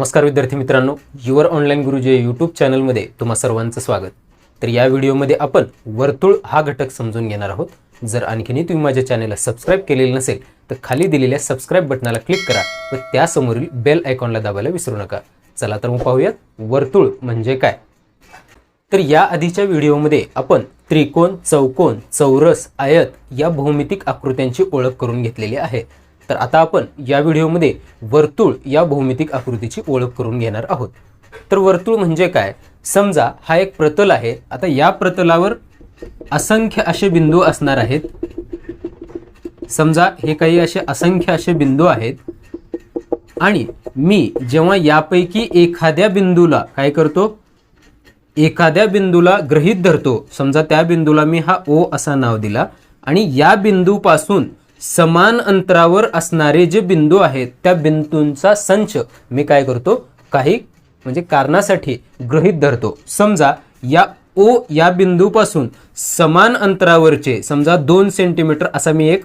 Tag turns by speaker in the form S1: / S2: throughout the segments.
S1: नमस्कार विद्यार्थी मित्रांनो युवर ऑनलाईन गुरुजी यूट्यूब चॅनलमध्ये तुम्हा सर्वांचं स्वागत. तर या व्हिडिओमध्ये आपण वर्तुळ हा घटक समजून घेणार आहोत. जर आणखीनही तुम्ही माझ्या चॅनलला सबस्क्राईब केलेलं नसेल तर खाली दिलेल्या सबस्क्राईब बटनाला क्लिक करा व त्यासमोरील बेल आयकॉनला दाबायला विसरू नका. चला तर मग पाहूयात वर्तुळ म्हणजे काय. तर या आधीच्या व्हिडिओमध्ये आपण त्रिकोण चौकोन चौरस आयत या भौमितिक आकृत्यांची ओळख करून घेतलेली आहे. तर आता आपण या व्हिडिओमध्ये वर्तुळ या भौमितिक आकृतीची ओळख करून घेणार आहोत. तर वर्तुळ म्हणजे काय? समजा हा एक प्रतल आहे. आता या प्रतलावर असंख्य असे बिंदू असणार आहेत. समजा हे काही असे असंख्य असे बिंदू आहेत. आणि मी जेव्हा यापैकी एखाद्या बिंदूला काय करतो? एखाद्या बिंदूला गृहीत धरतो. समजा त्या बिंदूला मी हा ओ असा नाव दिला. आणि या बिंदूपासून समान अंतरावर असणारे जे बिंदू आहेत त्या बिंदूंचा संच मी काय करतो? काही म्हणजे कारणासाठी गृहीत धरतो. समजा या ओ या बिंदूपासून समान अंतरावरचे समजा दोन सेंटीमीटर असा मी एक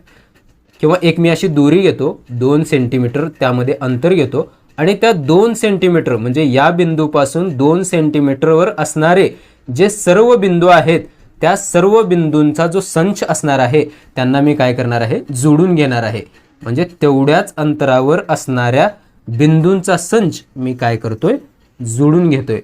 S1: किंवा एक मी अशी दोरी घेतो दोन सेंटीमीटर त्यामध्ये अंतर घेतो आणि त्या दोन सेंटीमीटर म्हणजे या बिंदूपासून दोन सेंटीमीटरवर असणारे जे सर्व बिंदू आहेत त्या सर्व बिंदूंचा जो संच असणार आहे त्यांना मी काय करणार आहे? जोडून घेणार आहे. म्हणजे तेवढ्याच अंतरावर असणाऱ्या बिंदूंचा संच मी काय करतोय? जोडून घेतोय.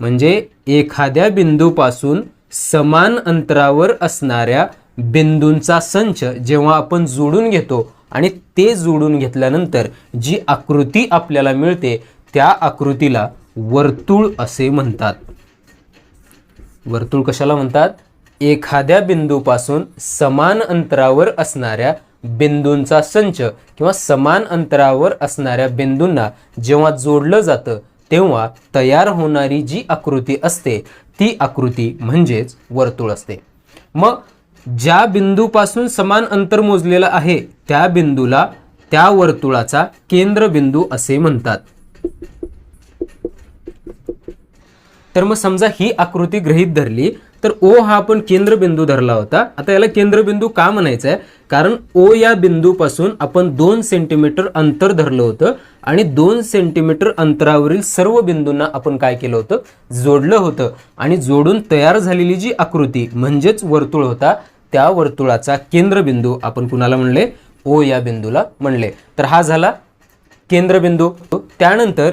S1: म्हणजे एखाद्या बिंदूपासून समान अंतरावर असणाऱ्या बिंदूंचा संच जेव्हा आपण जोडून घेतो आणि ते जोडून घेतल्यानंतर जी आकृती आपल्याला मिळते त्या आकृतीला वर्तुळ असे म्हणतात. वर्तुळ कशाला म्हणतात? एखाद्या बिंदूपासून समान अंतरावर असणाऱ्या बिंदूंचा संच किंवा समान अंतरावर असणाऱ्या बिंदूंना जेव्हा जोडलं जातं तेव्हा तयार होणारी जी आकृती असते ती आकृती म्हणजेच वर्तुळ असते. मग ज्या बिंदूपासून समान अंतर मोजलेलं आहे त्या बिंदूला त्या वर्तुळाचा केंद्रबिंदू असे म्हणतात. तर मग समजा ही आकृती गृहीत धरली तर ओ हा आपण केंद्रबिंदू धरला होता. आता याला केंद्रबिंदू का म्हणायचा आहे कारण ओ या बिंदूपासून आपण दोन सेंटीमीटर अंतर धरलं होतं आणि दोन सेंटीमीटर अंतरावरील सर्व बिंदूंना आपण काय केलं होतं? जोडलं होतं. आणि जोडून तयार झालेली जी आकृती म्हणजेच वर्तुळ होता त्या वर्तुळाचा केंद्रबिंदू आपण कुणाला म्हणले? ओ या बिंदूला म्हणले. तर हा झाला केंद्रबिंदू. त्यानंतर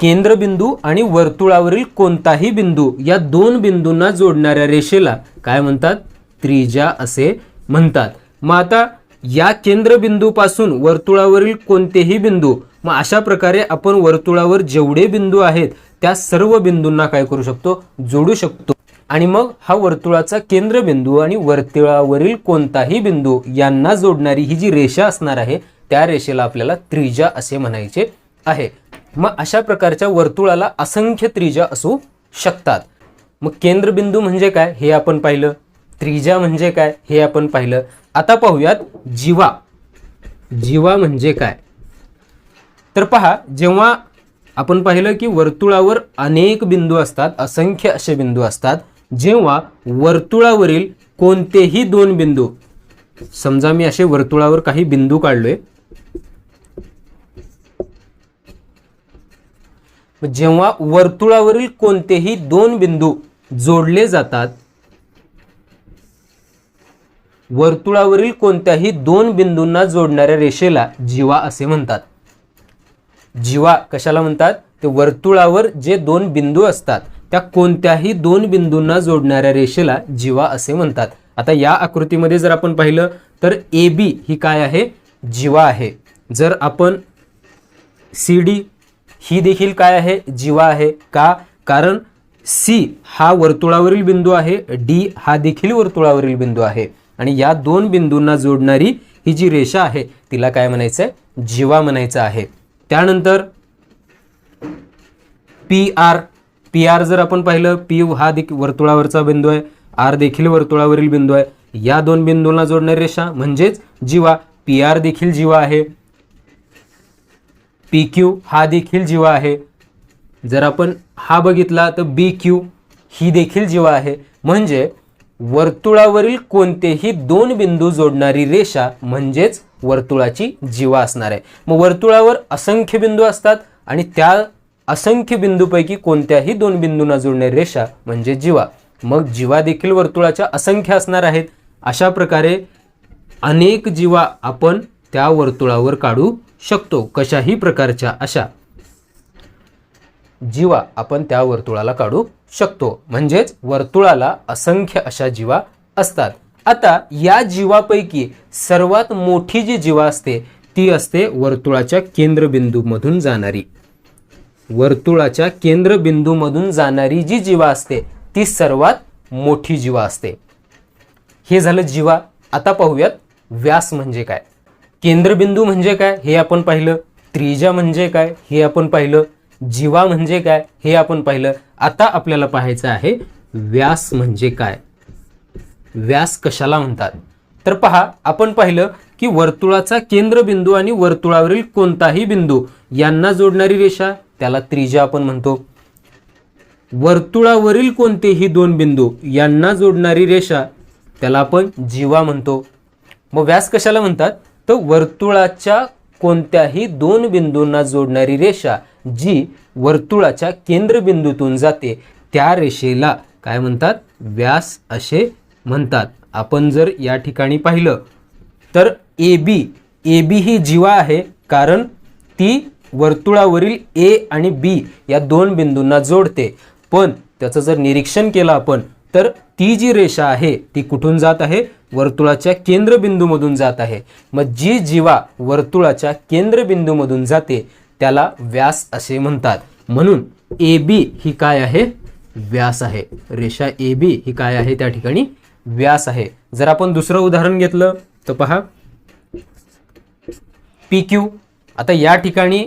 S1: केंद्रबिंदू आणि वर्तुळावरील कोणताही बिंदू या दोन बिंदूंना जोडणाऱ्या रेषेला काय म्हणतात? त्रिज्या असे म्हणतात. मग आता या केंद्रबिंदूपासून वर्तुळावरील कोणतेही बिंदू मग अशा प्रकारे आपण वर्तुळावर जेवढे बिंदू आहेत त्या सर्व बिंदूंना काय करू शकतो? जोडू शकतो. आणि मग हा वर्तुळाचा केंद्रबिंदू आणि वर्तुळावरील कोणताही बिंदू यांना जोडणारी ही जी रेषा असणार आहे त्या रेषेला आपल्याला त्रिज्या असे म्हणायचे आहे. मग अशा प्रकारच्या वर्तुळाला असंख्य त्रिज्या असू शकतात. मग केंद्रबिंदू म्हणजे काय? हे आपण पाहिलं. त्रिज्या म्हणजे काय? हे आपण पाहिलं. आता पाहूयात जीवा. जीवा म्हणजे काय? तर पहा जेव्हा आपण पाहिलं की वर्तुळावर अनेक बिंदू असतात असंख्य असे बिंदू असतात जेव्हा वर्तुळावरील कोणतेही दोन बिंदू समजा मी असे वर्तुळावर काही बिंदू काढलोय जेव्हा वर्तुळावरील कोणतेही दोन बिंदू जोडले जातात वर्तुळावरील कोणत्याही दोन बिंदूंना जोडणाऱ्या रेषेला जीवा असे म्हणतात. जीवा कशाला म्हणतात? ते वर्तुळावर जे दोन बिंदू असतात त्या कोणत्याही दोन बिंदूंना जोडणाऱ्या रेषेला जीवा असे म्हणतात. आता या आकृतीमध्ये जर आपण पाहिलं तर ए बी ही काय आहे? जीवा आहे. जर आपण सी डी ही देखील काय आहे? जीवा आहे. का? कारण सी हा वर्तुळावरील बिंदू आहे. डी हा देखील वर्तुळावरील बिंदू आहे. आणि या दोन बिंदूंना जोडणारी ही जी रेषा आहे तिला काय म्हणायचं आहे जीवा म्हणायचं आहे. त्यानंतर पी आर. पी आर जर आपण पाहिलं पी हा देखील वर्तुळावरचा बिंदू आहे. आर देखील वर्तुळावरील बिंदू आहे. या दोन बिंदूंना जोडणारी रेषा म्हणजेच जीवा. पी आर देखील जीवा आहे. पी क्यू हा देखील जीवा आहे. जर आपण हा बघितला तर बी क्यू ही देखील जीवा आहे. म्हणजे वर्तुळावरील कोणतेही दोन बिंदू जोडणारी रेषा म्हणजेच वर्तुळाची जीवा असणार आहे. मग वर्तुळावर असंख्य बिंदू असतात आणि त्या असंख्य बिंदूपैकी कोणत्याही दोन बिंदूंना जोडणारी रेषा म्हणजे जीवा. मग जीवा देखील वर्तुळाच्या असंख्य असणार आहेत. अशा प्रकारे अनेक जीवा आपण त्या वर्तुळावर काढू शकतो कशाही प्रकारच्या अशा. जीवा आपण त्या वर्तुळाला काढू शकतो. म्हणजेच वर्तुळाला असंख्य अशा जीवा असतात. आता या जीवापैकी सर्वात मोठी जी जीवा असते ती असते वर्तुळाच्या केंद्रबिंदूमधून जाणारी. वर्तुळाच्या केंद्रबिंदूमधून जाणारी जी जीवा असते ती सर्वात मोठी जीवा असते. हे झालं जीवा. आता पाहूयात व्यास म्हणजे काय. केंद्रबिंदू म्हणजे काय हे आपण पाहिलं त्रिजा म्हणजे काय हे आपण पाहिलं जीवा म्हणजे काय हे आपण पाहिलं. आता आपल्याला पाहायचं आहे व्यास म्हणजे काय? व्यास कशाला म्हणतात? तर पहा आपण पाहिलं की वर्तुळाचा केंद्रबिंदू आणि वर्तुळावरील कोणताही बिंदू यांना जोडणारी रेषा त्याला त्रिजा आपण म्हणतो. वर्तुळावरील कोणतेही दोन बिंदू यांना जोडणारी रेषा त्याला आपण जीवा म्हणतो. मग व्यास कशाला म्हणतात? तर वर्तुळाच्या कोणत्याही दोन बिंदूंना जोडणारी रेषा जी वर्तुळाच्या केंद्रबिंदूतून जाते त्या रेषेला काय म्हणतात? व्यास असे म्हणतात. आपण जर या ठिकाणी पाहिलं तर ए बी ए बी ही जीवा आहे कारण ती वर्तुळावरील ए आणि बी या दोन बिंदूंना जोडते. पण त्याचं जर निरीक्षण केलं आपण तर ती जी रेषा आहे ती कुठून जात आहे? वर्तुळाच्या केंद्रबिंदूमधून जात आहे. मग जी जीवा वर्तुळाच्या केंद्रबिंदूमधून जाते त्याला व्यास असे म्हणतात. म्हणून ए बी ही काय आहे? व्यास आहे. रेषा ए बी ही काय आहे? त्या ठिकाणी व्यास आहे. जर आपण दुसरं उदाहरण घेतलं तर पहा. P Q. आता या ठिकाणी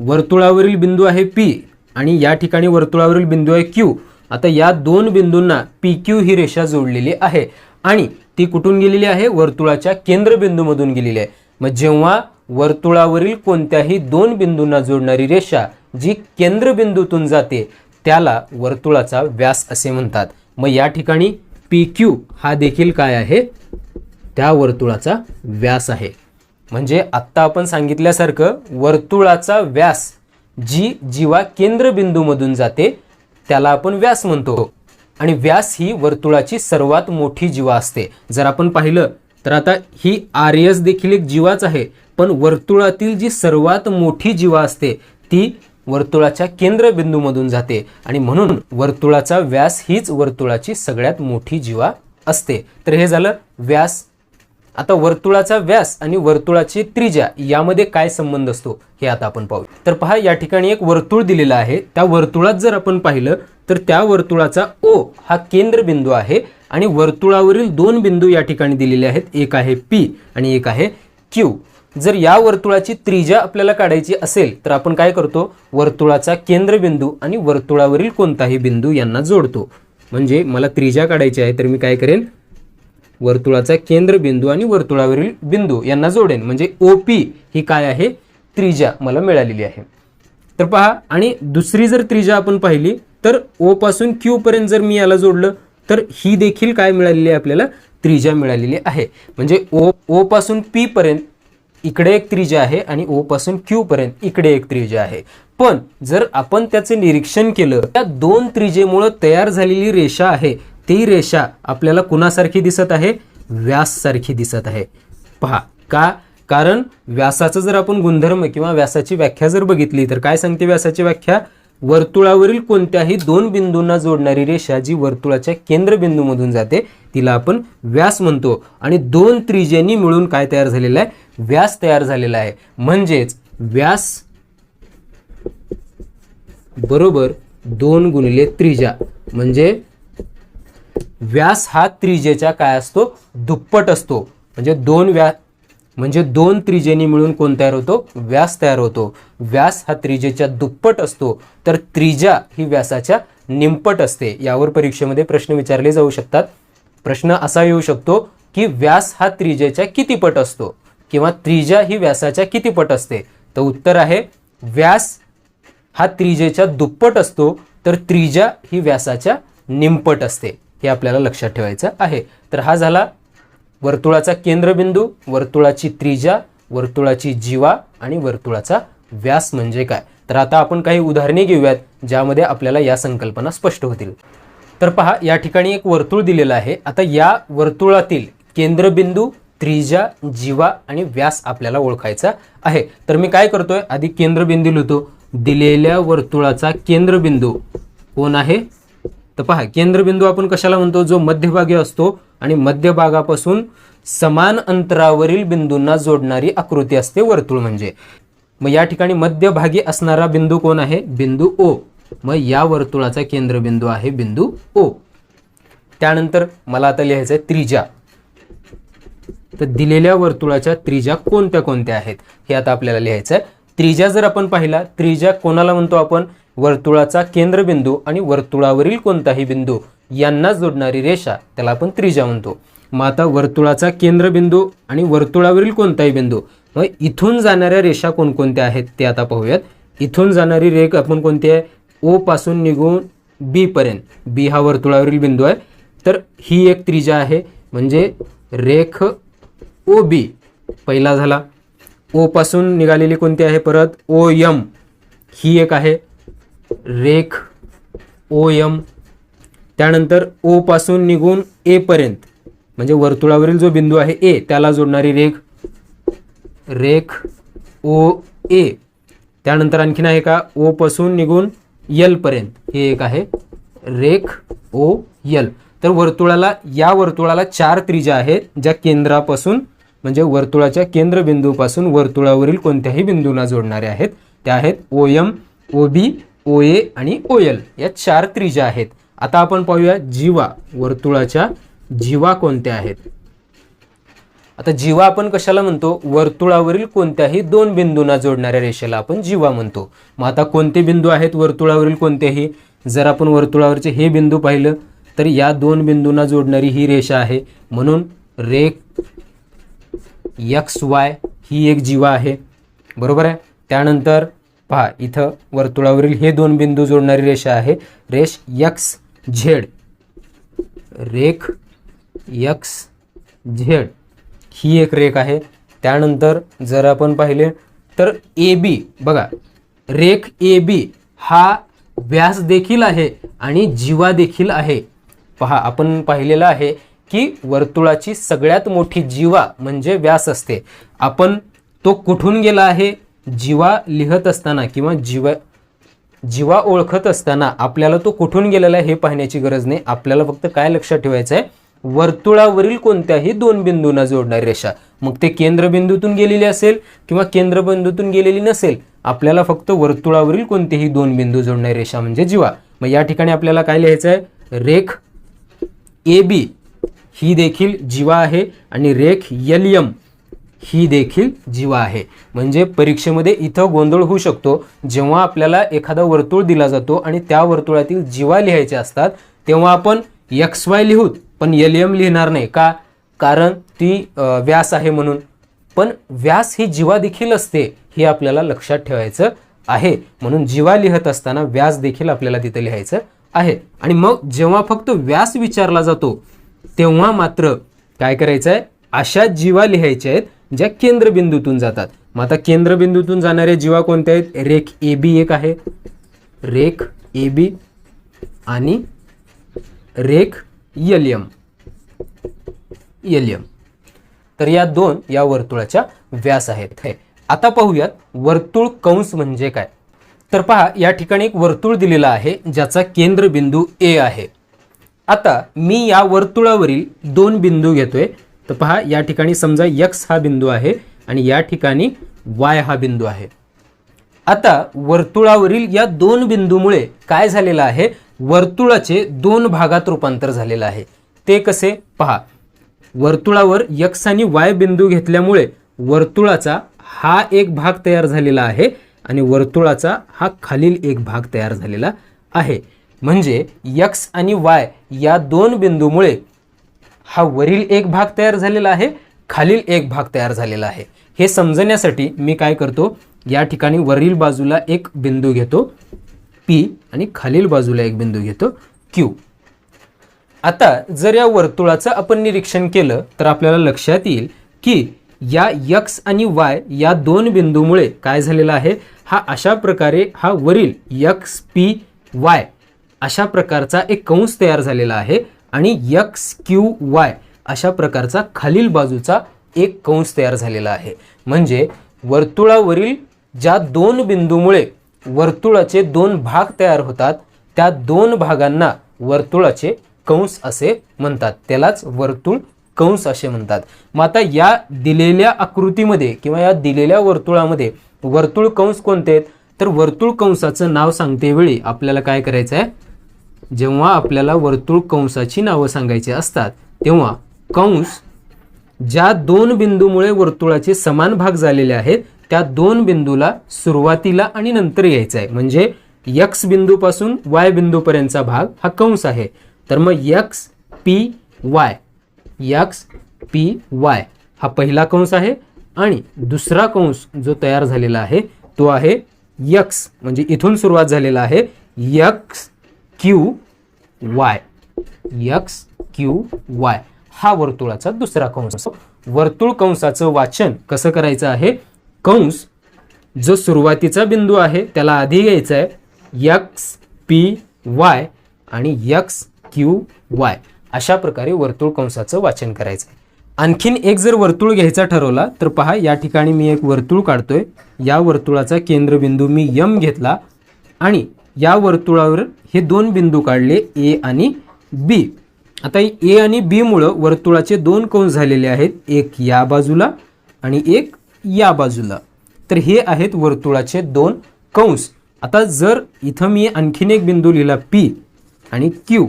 S1: वर्तुळावरील बिंदू आहे पी आणि या ठिकाणी वर्तुळावरील बिंदू आहे क्यू. आता या दोन बिंदूंना पी क्यू ही रेषा जोडलेली आहे. आणि ती कुठून गेलेली आहे? वर्तुळाच्या केंद्रबिंदूमधून गेलेली आहे. मग जेव्हा वर्तुळावरील कोणत्याही दोन बिंदूंना जोडणारी रेषा जी केंद्रबिंदूतून जाते त्याला वर्तुळाचा व्यास असे म्हणतात. मग या ठिकाणी पी क्यू हा देखील काय आहे? त्या वर्तुळाचा व्यास आहे. म्हणजे आत्ता आपण सांगितल्यासारखं वर्तुळाचा व्यास जी जीवा केंद्रबिंदूमधून जाते त्याला आपण व्यास म्हणतो. आणि व्यास ही वर्तुळाची सर्वात मोठी जीवा असते. जर आपण पाहिलं तर आता ही आर एस देखील एक जीवाच आहे पण वर्तुळातील जी सर्वात मोठी जीवा असते ती वर्तुळाच्या केंद्रबिंदूमधून जाते. आणि म्हणून वर्तुळाचा व्यास हीच वर्तुळाची सगळ्यात मोठी जीवा असते. तर हे झालं व्यास आता वर्तुळाचा व्यास आणि वर्तुळाची त्रिज्या यामध्ये काय संबंध असतो हे आता आपण पाहू. तर पहा या ठिकाणी एक वर्तुळ दिलेलं आहे. त्या वर्तुळात जर आपण पाहिलं तर त्या वर्तुळाचा ओ हा केंद्रबिंदू आहे आणि वर्तुळावरील दोन बिंदू या ठिकाणी दिलेले आहेत. एक आहे पी आणि एक आहे क्यू जर या वर्तुळाची त्रिज्या आपल्याला काढायची असेल तर आपण काय करतो? वर्तुळाचा केंद्रबिंदू आणि वर्तुळावरील कोणताही बिंदू यांना जोडतो. म्हणजे मला त्रिज्या काढायची आहे तर मी काय करेन? वर्तुळाचा केंद्रबिंदू आणि वर्तुळावरील बिंदू यांना जोडेन. म्हणजे ओ पी ही काय आहे? त्रिज्या मला मिळालेली आहे. तर पहा आणि दुसरी जर त्रिज्या आपण पाहिली तर ओ पासून क्यू पर्यंत जर मी याला जोडलं तर ही देखील काय मिळालेली आहे आपल्याला? त्रिज्या मिळालेली आहे. म्हणजे ओ ओ पासून पी पर्यंत इकडे एक त्रिज्या आहे आणि ओ पासून क्यू पर्यंत इकडे एक त्रिज्या आहे. पण जर आपण त्याचे निरीक्षण केलं त्या दोन त्रिजेमुळं तयार झालेली रेषा आहे ती रेषा आपल्याला कुणासारखी दिसत आहे? व्याससारखी दिसत आहे. पहा का? कारण व्यासाचं जर आपण गुणधर्म किंवा व्यासाची व्याख्या जर बघितली तर काय सांगते व्यासाची व्याख्या? वर्तुळावरील कोणत्याही दोन बिंदूंना जोडणारी रेषा जी वर्तुळाच्या केंद्रबिंदूमधून जाते तिला आपण व्यास म्हणतो. आणि दोन त्रिज्यांनी मिळून काय तयार झालेलं आहे? व्यास तयार झालेला आहे. म्हणजेच व्यास बरोबर दोन गुणिले त्रिजा म्हणजे व्यास हा त्रिजेचा काय असतो? दुप्पट असतो. म्हणजे दोन व्या म्हणजे दोन त्रिजेनी मिळून कोण तयार होतो? व्यास तयार होतो. व्यास हा त्रिजेच्या दुप्पट असतो. तर त्रिजा ही व्यासाच्या निमपट असते. यावर परीक्षेमध्ये प्रश्न विचारले जाऊ शकतात. प्रश्न असा येऊ शकतो की व्यास हा त्रिजेच्या किती पट असतो? किंवा त्रिजा ही व्यासाच्या किती पट असते? तर उत्तर आहे व्यास हा त्रिजेच्या दुप्पट असतो. तर त्रिजा ही व्यासाच्या निमपट असते. हे आपल्याला लक्षात ठेवायचं आहे. तर हा झाला वर्तुळाचा केंद्रबिंदू वर्तुळाची त्रिजा वर्तुळाची जीवा आणि वर्तुळाचा व्यास म्हणजे काय? तर आता आपण काही उदाहरणे घेऊयात ज्यामध्ये आपल्याला या संकल्पना स्पष्ट होतील. तर पहा या ठिकाणी एक वर्तुळ दिलेलं आहे. आता या वर्तुळातील केंद्रबिंदू त्रिजा जीवा आणि व्यास आपल्याला ओळखायचा आहे. तर मी काय करतोय? आधी केंद्रबिंदू लिहितो. दिलेल्या वर्तुळाचा केंद्रबिंदू कोण आहे? तर पहा केंद्रबिंदू आपण कशाला म्हणतो? जो मध्यभागी असतो आणि मध्यभागापासून समान अंतरावरील बिंदूंना जोडणारी आकृती असते वर्तुळ म्हणजे. मग या ठिकाणी मध्यभागी असणारा बिंदू कोण आहे? बिंदू ओ मग या वर्तुळाचा केंद्रबिंदू आहे बिंदू ओ त्यानंतर मला आता लिहायचं आहे त्रिजा. तर दिलेल्या वर्तुळाच्या त्रिजा कोणत्या कोणत्या आहेत? हे आता आपल्याला लिहायचं आहे त्रिजा जर आपण पाहिला त्रिजा कोणाला म्हणतो आपण? वर्तुळाचा केंद्रबिंदू आणि वर्तुळावरील कोणताही बिंदू यांना जोडणारी रेषा त्याला आपण त्रिज्या म्हणतो. मग आता वर्तुळाचा केंद्रबिंदू आणि वर्तुळावरील कोणताही बिंदू मग इथून जाणाऱ्या रेषा कोणकोणत्या आहेत ते आता पाहूयात. इथून जाणारी रेख आपण कोणती आहे? ओ पासून निघून बी पर्यंत. बी हा वर्तुळावरील बिंदू आहे. तर ही एक त्रिज्या आहे. म्हणजे रेख ओ बी पहिला झाला. ओ पासून निघालेली कोणती आहे परत? ओ यम ही एक आहे. रेख ओ यम त्यानंतर ओ पासून निघून ए पर्यंत. म्हणजे वर्तुळावरील जो बिंदू आहे ए त्याला जोडणारी रेख रेख ओ ए. त्यानंतर आणखीन आहे का? ओ पासून निघून यल पर्यंत. हे एक आहे. रेख ओ यल तर वर्तुळाला या वर्तुळाला चार त्रिज्या आहेत ज्या केंद्रापासून म्हणजे वर्तुळाच्या केंद्रबिंदूपासून वर्तुळावरील कोणत्याही बिंदूंना जोडणाऱ्या आहेत. त्या आहेत O M O B O ए आणि ओ एल या चार त्रिज्या आहेत. आता आपण पाहूया जीवा वर्तुळाच्या जीवा कोणत्या आहेत. आता जीवा आपण कशाला म्हणतो? वर्तुळावरील कोणत्याही दोन बिंदूंना जोडणाऱ्या रेषेला आपण जीवा म्हणतो. मग आता कोणते बिंदू आहेत? वर्तुळावरील कोणतेही? जर आपण वर्तुळावरचे हे बिंदू पाहिलं तर या दोन बिंदूंना जोडणारी ही रेषा आहे. म्हणून रेख यक्स वाय ही एक जीवा आहे. बरोबर आहे? त्यानंतर पहा इथं वर्तुळावरील हे दोन बिंदू जोडणारी रेषा आहे. रेष यक्स झेड रेख यक्स झेड ही एक रेख आहे. त्यानंतर जर आपण पाहिले तर ए बी बघा रेख ए बी हा व्यास देखील आहे आणि जीवा देखील आहे. पहा आपण पाहिलेलं आहे की वर्तुळाची सगळ्यात मोठी जीवा म्हणजे व्यास असते. आपण तो कुठून गेला आहे? जीवा लिहत असताना किंवा जीवा जीवा ओळखत असताना आपल्याला तो कुठून गेलेला आहे हे पाहण्याची गरज नाही. आपल्याला फक्त काय लक्षात ठेवायचं आहे? वर्तुळावरील कोणत्याही दोन बिंदूंना जोडणारी रेषा. मग ते केंद्रबिंदूतून गेलेली असेल किंवा केंद्रबिंदूतून गेलेली नसेल आपल्याला फक्त वर्तुळावरील कोणतेही दोन बिंदू जोडणारी रेषा म्हणजे जीवा. मग या ठिकाणी आपल्याला काय लिहायचं आहे? रेख ए बी ही देखील जीवा आहे आणि रेख यल यम ही देखील जीवा आहे. म्हणजे परीक्षेमध्ये इथं गोंधळ होऊ शकतो. जेव्हा आपल्याला एखादा वर्तुळ दिला जातो आणि त्या वर्तुळातील जीवा लिहायचे असतात तेव्हा आपण एक्स वाय लिहूत. पण एल एम लिहिणार नाही का? कारण ती व्यास आहे म्हणून. पण व्यास ही जीवा देखील असते हे आपल्याला लक्षात ठेवायचं आहे. म्हणून जीवा लिहत असताना व्यास देखील आपल्याला तिथं लिहायचं आहे. आणि मग जेव्हा फक्त व्यास विचारला जातो तेव्हा मात्र काय करायचं आहे अशा जीवा लिहायच्या आहेत ज्या केंद्रबिंदूतून जातात. मग आता केंद्रबिंदूतून जाणाऱ्या जीवा कोणत्या आहेत? रेख ए बी एक आहे. रेख ए बी आणि रेख यलियम यलियम तर या दोन या वर्तुळाच्या व्यास आहेत. हे. आता पाहूयात वर्तुळ कंस म्हणजे काय? तर पहा या ठिकाणी एक वर्तुळ दिलेला आहे ज्याचा केंद्रबिंदू ए आहे. आता मी या वर्तुळावरील दोन बिंदू घेतोय. तर पहा या ठिकाणी समजा यक्स हा बिंदू आहे आणि या ठिकाणी वाय हा बिंदू आहे. आता वर्तुळावरील या दोन बिंदूमुळे काय झालेलं आहे? वर्तुळाचे दोन भागात रूपांतर झालेलं आहे. ते कसे? पहा. वर्तुळावर यक्स आणि वाय बिंदू घेतल्यामुळे वर्तुळाचा हा एक भाग तयार झालेला आहे आणि वर्तुळाचा हा खालील एक भाग तयार झालेला आहे. म्हणजे यक्स आणि वाय या दोन बिंदूमुळे हा वरील एक भाग तयार झालेला आहे खालील एक भाग तयार झालेला आहे. हे समजण्यासाठी मी काय करतो या ठिकाणी वरील बाजूला एक बिंदू घेतो पी आणि खालील बाजूला एक बिंदू घेतो क्यू आता जर या वर्तुळाचं आपण निरीक्षण केलं तर आपल्याला लक्षात येईल की या यक्स आणि वाय या दोन बिंदूमुळे काय झालेला आहे हा अशा प्रकारे हा वरील यक्स पी वाय अशा प्रकारचा एक कंस तयार झालेला आहे. आणि यक्स क्यू वाय अशा प्रकारचा खालील बाजूचा एक कंस तयार झालेला आहे. म्हणजे वर्तुळावरील ज्या दोन बिंदूमुळे वर्तुळाचे दोन भाग तयार होतात त्या दोन भागांना वर्तुळाचे कंस असे म्हणतात. त्यालाच वर्तुळ कंस असे म्हणतात. मग आता या दिलेल्या आकृतीमध्ये किंवा या दिलेल्या वर्तुळामध्ये वर्तुळ कंस कोणते आहेत? तर वर्तुळ कंसाचं नाव सांगते वेळी आपल्याला काय करायचं आहे जेव्हा आपल्याला वर्तुळ कंसाची नावं सांगायची असतात तेव्हा कंस ज्या दोन बिंदूमुळे वर्तुळाचे समान भाग झालेले आहेत त्या दोन बिंदूला सुरुवातीला आणि नंतर यायचा आहे. म्हणजे यक्स बिंदूपासून वाय बिंदूपर्यंतचा भाग हा कंस आहे. तर मग X P Y X P Y हा पहिला कंस आहे आणि दुसरा कंस जो तयार झालेला आहे तो आहे यक्स म्हणजे इथून सुरुवात झालेला आहे. X Q Y X Q Y हा वर्तुळाचा दुसरा कंस वर्तुळ कंसाचं वाचन कसं करायचं आहे? कंस जो सुरुवातीचा बिंदू आहे त्याला आधी घ्यायचा आहे. यक्स पी वाय आणि यक्स क्यू वाय अशा प्रकारे वर्तुळ कंसाचं वाचन करायचं आहे. आणखीन एक जर वर्तुळ घ्यायचा ठरवला तर पहा या ठिकाणी मी एक वर्तुळ काढतोय. या वर्तुळाचा केंद्रबिंदू मी यम घेतला आणि या वर्तुळावर हे दोन बिंदू काढले ए आणि बी. आता ए आणि बीमुळं वर्तुळाचे दोन कंस झालेले आहेत एक या बाजूला आणि एक या बाजूला. तर हे आहेत वर्तुळाचे दोन कंस. आता जर इथं मी आणखीन एक बिंदू लिहिला पी आणि क्यू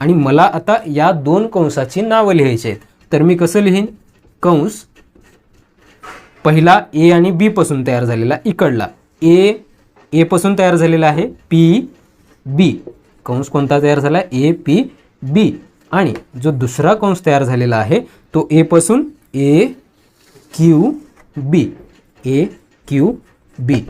S1: आणि मला आता या दोन कंसाची नावं लिहायची आहेत तर मी कसं लिहीन? कंस पहिला ए आणि बी पासून तयार झालेला इकडला. ए ए पासून तयार झालेला आहे पी बी. कंस कोणता तयार झाला? A P B. आणि जो दुसरा कंस तयार झालेला आहे तो ए पासून ए क्यू बी. ए क्यू बी.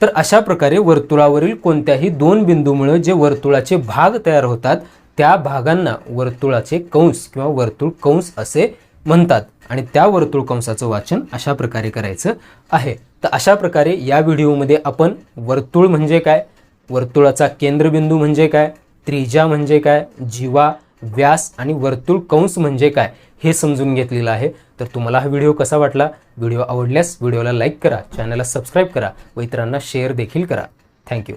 S1: तर अशा प्रकारे वर्तुळावरील कोणत्याही दोन बिंदूमुळे जे वर्तुळाचे भाग तयार होतात त्या भागांना वर्तुळाचे कंस किंवा वर्तुळ कंस असे म्हणतात. आणि त्या वर्तुळ कंसाचं वाचन अशा प्रकारे करायचं आहे. तर अशा प्रकारे या व्हिडिओमध्ये आपण वर्तुळ म्हणजे काय वर्तुळाचा केंद्रबिंदू म्हणजे काय त्रिज्या म्हणजे काय जीवा व्यास आणि वर्तुळ कंस म्हणजे काय हे समजून घेतलेलं आहे. तर तुम्हाला हा व्हिडिओ कसा वाटला? व्हिडिओ आवडल्यास व्हिडिओला लाईक करा चॅनलला सबस्क्राईब करा व इतरांना शेअर देखील करा. थँक्यू.